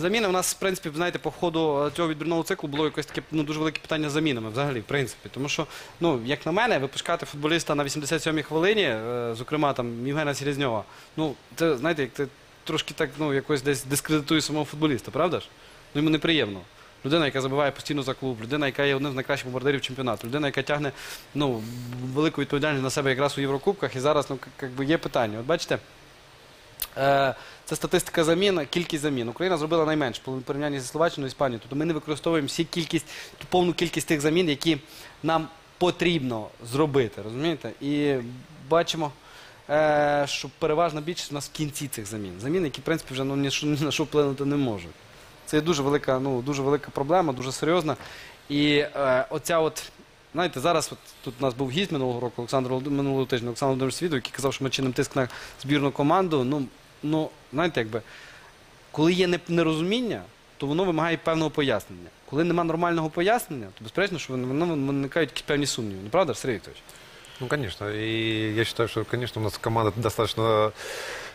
Заміни у нас, в принципі, знаєте, по ходу е, цього відбірного циклу було якось таке ну, дуже велике питання з замінами взагалі, в принципі. Тому що, ну, як на мене, випускати футболіста на 87-й хвилині, е, зокрема там Євгена Селезньова, ну, це, знаєте, як це трошки так, ну, якось десь дискредитує самого футболіста, правда ж? Ну, йому неприємно. Людина, яка забиває постійно за клуб, людина, яка є одним з найкращих бомбардирів чемпіонату, людина, яка тягне ну, велику відповідальність на себе якраз у Єврокубках. І зараз ну, як би є питання. От бачите, Це статистика замін, кількість замін. Україна зробила найменше по порівнянні зі Словаччиною і Іспанією. Тобто ми не використовуємо всі кількість, ту повну кількість тих замін, які нам потрібно зробити. Розумієте? І бачимо, е, що переважна більшість у нас в кінці цих замін. Замін, які, в принципі, вже ну, ні на що вплинути не можуть. Це дуже велика, ну, дуже велика проблема, дуже серйозна. І е, оця от. Знаєте, зараз тут у нас був гість минулого року, минулого тижня, Олександр Володимирович Свідов, який казав, що ми чинимо тиск на збірну команду. Ну, ну знаєте, якби, коли є не- нерозуміння, то воно вимагає певного пояснення. Коли немає нормального пояснення, то безперечно, що воно виникають якісь певні сумніви. Не правда, Сергій Вікторович? Ну, конечно. И я считаю, что, конечно, у нас команда достаточно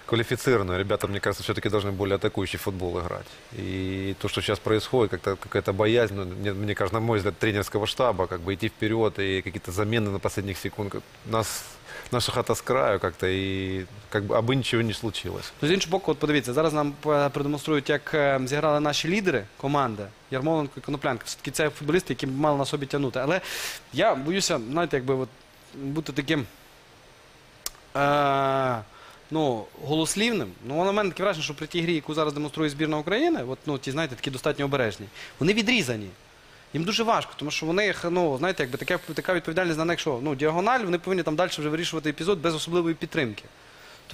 квалифицированная. Ребята, мне кажется, все-таки должны более атакующий футбол играть. И то, что сейчас происходит, как-то какая-то боязнь, ну, мне, мне кажется, на мой взгляд, тренерского штаба, как бы идти вперед и какие-то замены на последних секунд. Как- Нас, наша хата с краю как-то, и как бы, аби ничего не случилось. Ну, з іншого боку, от подивіться, зараз нам е, продемонструють, як е, зіграли наші лідери команди Ярмоленко і Коноплянка. Все-таки це футболісти, які б мали на собі тягнути. Але я боюся, знаєте, якби от бути таким е, ну, голослівним. Ну, на мене таке враження, що при тій грі, яку зараз демонструє збірна України, от, ну, ті, знаєте, такі достатньо обережні, вони відрізані. Їм дуже важко, тому що вони, ну, знаєте, якби така, така відповідальність на них, що ну, діагональ, вони повинні там далі вже вирішувати епізод без особливої підтримки.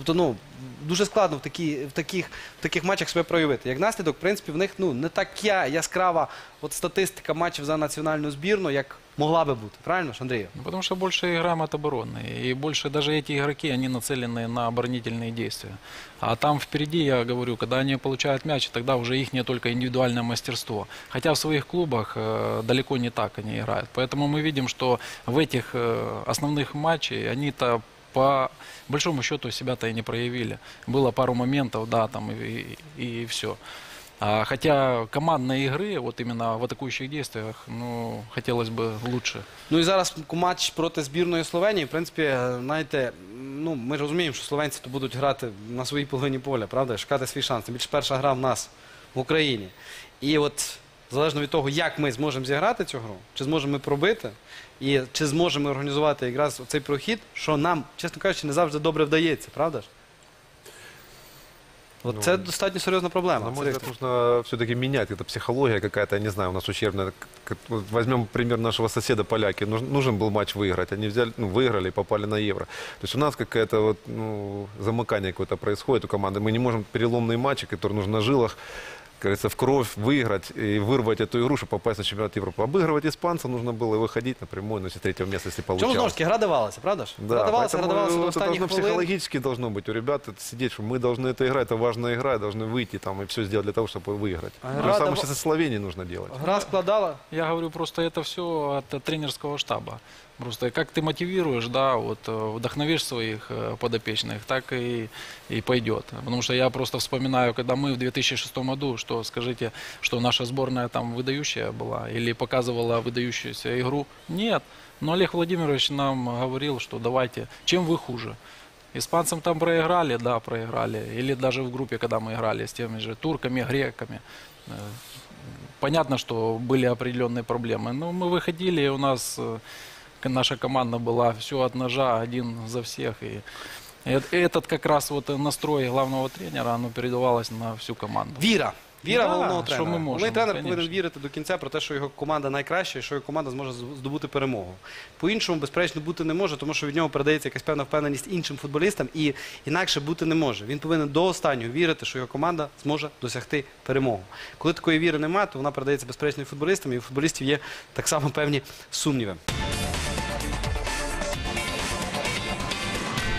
Тобто, ну, дуже складно в, такі, в, таких, в таких матчах себе проявити. Як наслідок, в принципі, в них ну, не така яскрава от статистика матчів за національну збірну, як могла би бути. Правильно ж, Андрію? Ну, Потому что больше играем от обороны. И больше даже эти игроки, они нацелены на оборонительные действия. А там впереди, я говорю, когда они получают мяч, тогда уже их не только индивидуальное мастерство. Хотя в своих клубах э, далеко не так они играют. Поэтому мы видим, что в этих э, основных матчах они-то по большому счету себя-то и не проявили. Было пару моментов, да, там и, и, и все. А, хотя командной игры, вот именно в атакующих действиях, ну, хотелось бы лучше. Ну і зараз матч проти збірної Словенії. В принципі, е, знаєте, ну ми ж розуміємо, що словенці то будуть грати на своїй половині поля, правда? Шукати свій шанс. Тим більше перша гра в нас в Україні. І от залежно від того, як ми зможемо зіграти цю гру, чи зможемо ми пробити, і чи зможемо ми організувати якраз цей прохід, що нам, чесно кажучи, не завжди добре вдається, правда ж? От Ну, це достатньо серйозна проблема. На мой Сергій взгляд, нужно все-таки менять. Это психология какая-то, я не знаю, у нас ущербная. Как- вот Возьмем пример нашего соседа, поляки. Нужен, нужен был матч выиграть. Они взяли, ну, выиграли и попали на евро. То есть у нас какое-то вот, ну, замыкание какое-то происходит у команды. Мы не можем переломные матчи, которые нужно на жилах, как говорится, в кровь выиграть и вырвать эту игру, чтобы попасть на чемпионат Европы. Обыгрывать испанцев нужно было и выходить напрямую, ну, если третьего места, если Чому получалось. знову ж таки гра давалася, правда ж? Да, гра давалася, поэтому гра давалася до это останніх должно хвилин. психологически должно быть у ребят это сидеть, что мы должны это играть, это важная игра, и должны выйти там и все сделать для того, чтобы выиграть. А То игра же самое дава- сейчас и Словении нужно делать. Гра складала. Я говорю, просто это все от э, тренерского штаба. Просто как ты мотивируешь, да, вот э, вдохновишь своих э, подопечных, так и, и пойдет. Потому что я просто вспоминаю, когда мы в 2006 году, что скажите, что наша сборная там выдающая была или показывала выдающуюся игру. Нет. Но Олег Владимирович нам говорил, что давайте, чем вы хуже. Испанцам там проиграли, да, проиграли. Или даже в группе, когда мы играли с теми же турками, греками. Э, Понятно, что были определенные проблемы. Но мы выходили, и у нас наша команда была все от ножа, один за всех. И э- этот как раз вот настрой главного тренера, оно передавалось на всю команду. Віра. Віра Да, головного що тренера. ми можемо, Головний тренер конечно. повинен вірити до кінця про те, що його команда найкраща і що його команда зможе з- здобути перемогу. По-іншому, безперечно, бути не може, тому що від нього передається якась певна впевненість іншим футболістам, і інакше бути не може. Він повинен до останнього вірити, що його команда зможе досягти перемогу. Коли такої віри немає, то вона передається безперечно і футболістам, і у футболістів є так само певні сумніви.